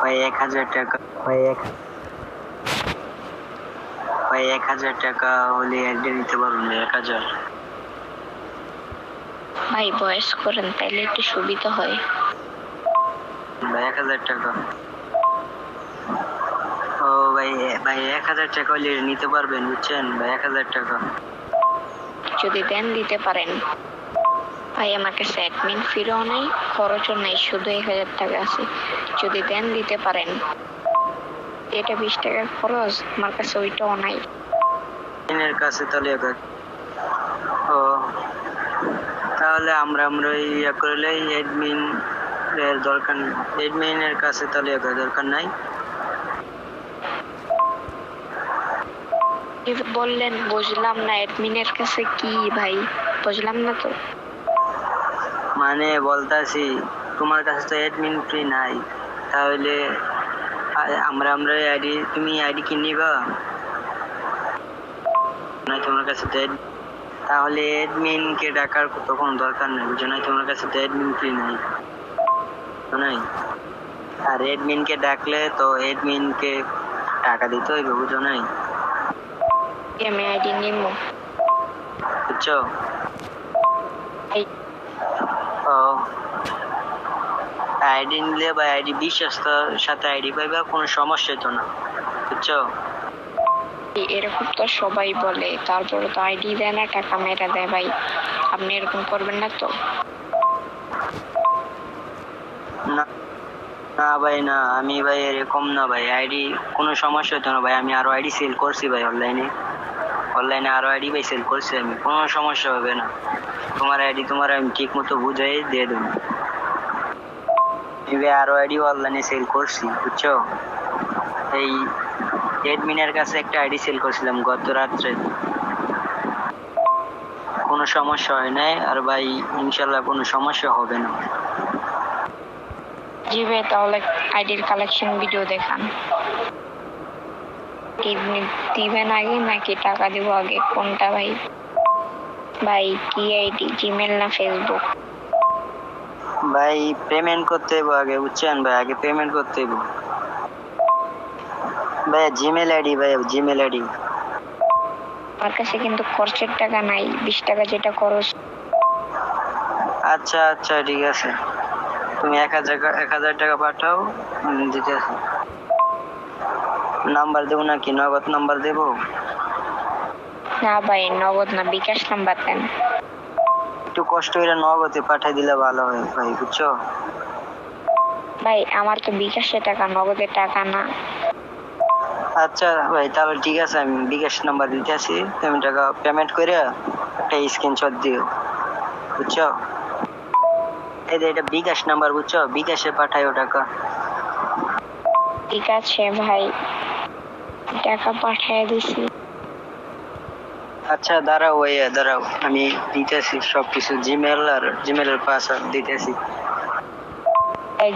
ভাই এক হাজার টাকা। ভাই এক ভাই এক হাজার টাকা হলে একদিন নিতে এক হাজার। ভাই বয়স করেন তাইলে একটু সুবিধা হয়। ভাই এক হাজার টাকা। ও ভাই ভাই এক হাজার টাকা হলে নিতে পারবেন বুঝছেন? ভাই এক হাজার টাকা। যদি দেন দিতে পারেন। ভাই, আমার কাছে অ্যাডমিন ফিরও নাই, খরচও নাই, শুধু এক হাজার টাকা আছে। যদি দেন দিতে পারেন। এটা বিশ টাকার খরচ, আমার কাছে ওইটাও নাই। এর কাছে তাহলে এক হাজার ও, তাহলে আমরা আমরা ইয়া করলে এডমিন এর দরকার এডমিনের কাছে তাহলে এক হাজার দরকার নাই। বললেন, বুঝলাম না অ্যাডমিনের কাছে কি ভাই? বুঝলাম না তো। মানে বলতাছি, তোমার কাছে তো অ্যাডমিন ফ্রি নাই। তাহলে আমরা আমরা আইডি তুমি আইডি কি নিবা? না তোমার কাছে তো তাহলে অ্যাডমিন কে ডাকার তো কোনো দরকার নেই, বুঝো না তোমার কাছে তো অ্যাডমিন ফ্রি নাই। নাই? আর অ্যাডমিন কে ডাকলে তো অ্যাডমিন কে টাকা দিতে হইবে, বুঝো নাই? আইডি নিব বুঝছ এই ও আইডি নিলে বা আইডি বিশ্বস্তর সাথে আইডি পাইবা কোনো সমস্যা তো না। বুঝছ? এরকম তো সবাই বলে তারপরে তো আইডি দেয় না টাকা মেরা দেয় ভাই। আপনি এরকম করবেন না তো? না। না ভাই, না। আমি ভাই এরকম না ভাই। আইডি কোনো সমস্যা হতো না ভাই। আমি আরও আইডি সেল করছি ভাই অনলাইনে অনলাইনে আরও আইডি ভাই সেল করছি আমি। কোনো সমস্যা হবে না। তোমার আইডি তোমার আমি ঠিক মতো বুঝাই দিয়ে দেবো। আমি ভাই আরও আইডি অনলাইনে সেল করছি, বুঝছ? এই এডমিনের কাছে একটা আইডি সেল করছিলাম গত রাত্রে। কোনো সমস্যা হয় নাই। আর ভাই, ইনশাল্লাহ কোনো সমস্যা হবে না। জি ভাই তাহলে আইডির কালেকশন ভিডিও দেখান। দিবেন আগে নাকি টাকা দিব আগে? কোনটা ভাই? ভাই কি আইডি জিমেল না ফেসবুক ভাই পেমেন্ট করতে হইব আগে বুঝছেন? ভাই আগে পেমেন্ট করতে হইব। ভাই জিমেল আইডি ভাই জিমেল আইডি আমার কাছে কিন্তু খরচের টাকা নাই বিশ টাকা যেটা খরচ। আচ্ছা আচ্ছা ঠিক আছে। তুমি এক হাজার এক হাজার টাকা পাঠাও আমি দিতে আসি। নাম্বার দেবো নাকি? নগদ নাম্বার দেবো? না ভাই নগদ না বিকাশ নাম্বার দেন। একটু কষ্ট করে নগদে পাঠাই দিলে ভালো হয় ভাই বুঝছ? ভাই আমার তো বিকাশে টাকা নগদে টাকা না। আচ্ছা ভাই তাহলে ঠিক আছে আমি বিকাশ নাম্বার দিতে আসি। তুমি টাকা পেমেন্ট করে একটা স্ক্রিনশট দিও বুঝছ? এই যে এটা বিকাশ নাম্বার বুঝছ? বিকাশে পাঠাইও টাকা ঠিক আছে ভাই। টাকা পাঠিয়ে দিছি। আচ্ছা দাঁড়াও ভাইয়া দাঁড়াও। আমি দিতেছি সবকিছু জিমেল আর জিমেলের পাসওয়ার্ড দিতেছি।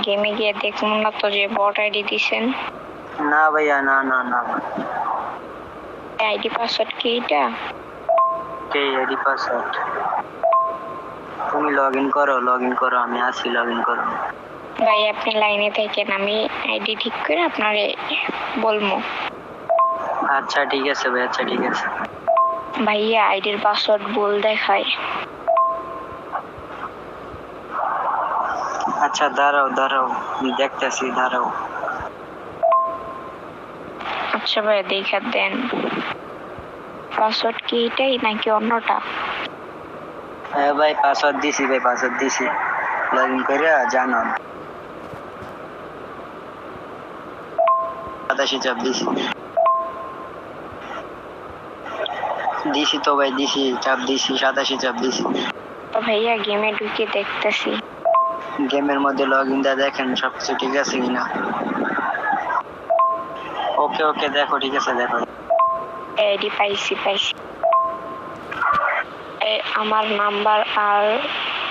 গেমে গিয়ে দেখুন না তো যে বট আইডি দিছেন। না ভাইয়া না না না। আইডি পাসওয়ার্ড কি এটা? কে আইডি পাসওয়ার্ড লগ ইন করো লগ ইন করো আমি আসি লগ ইন করো। ভাই আপনি লাইনে থাকেন আমি আইডি ঠিক করে আপনারে বলব। আচ্ছা ঠিক আছে ভাই আচ্ছা ঠিক আছে। ভাইয়া আইডির পাসওয়ার্ড ভুল দেখায়। আচ্ছা দাঁড়াও দাঁড়াও আমি দেখতেছি দাঁড়াও। আচ্ছা ভাই দেখা দেন। পাসওয়ার্ড কি এটাই নাকি অন্যটা? হ্যাঁ ভাই পাসওয়ার্ড দিছি ভাই পাসওয়ার্ড দিছি। লগ ইন করে জানো সাতাশি চাপ দিছি। দিছি তো ভাই দিছি চাপ দিছি সাতাশি চাপ দিছি। ভাইয়া গেমে ঢুকে দেখতেছি। গেমের মধ্যে লগ ইন দা দেখেন সবকিছু ঠিক আছে কিনা। ওকে ওকে দেখো ঠিক আছে দেখো। আইডি পাইছি পাইছি। আমার নাম্বার আর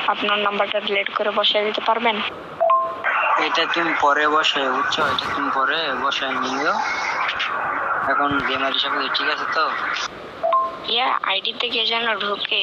আপনার নাম্বারটা ডিলিট করে বসিয়ে দিতে পারবেন? এটা তুমি পরে বসাই বুঝছ? এটা তুমি পরে বসাই নিও। এখন গেমার হিসাবে ঠিক আছে তো? ইয়া আইডিতে কে যেন ঢোকে।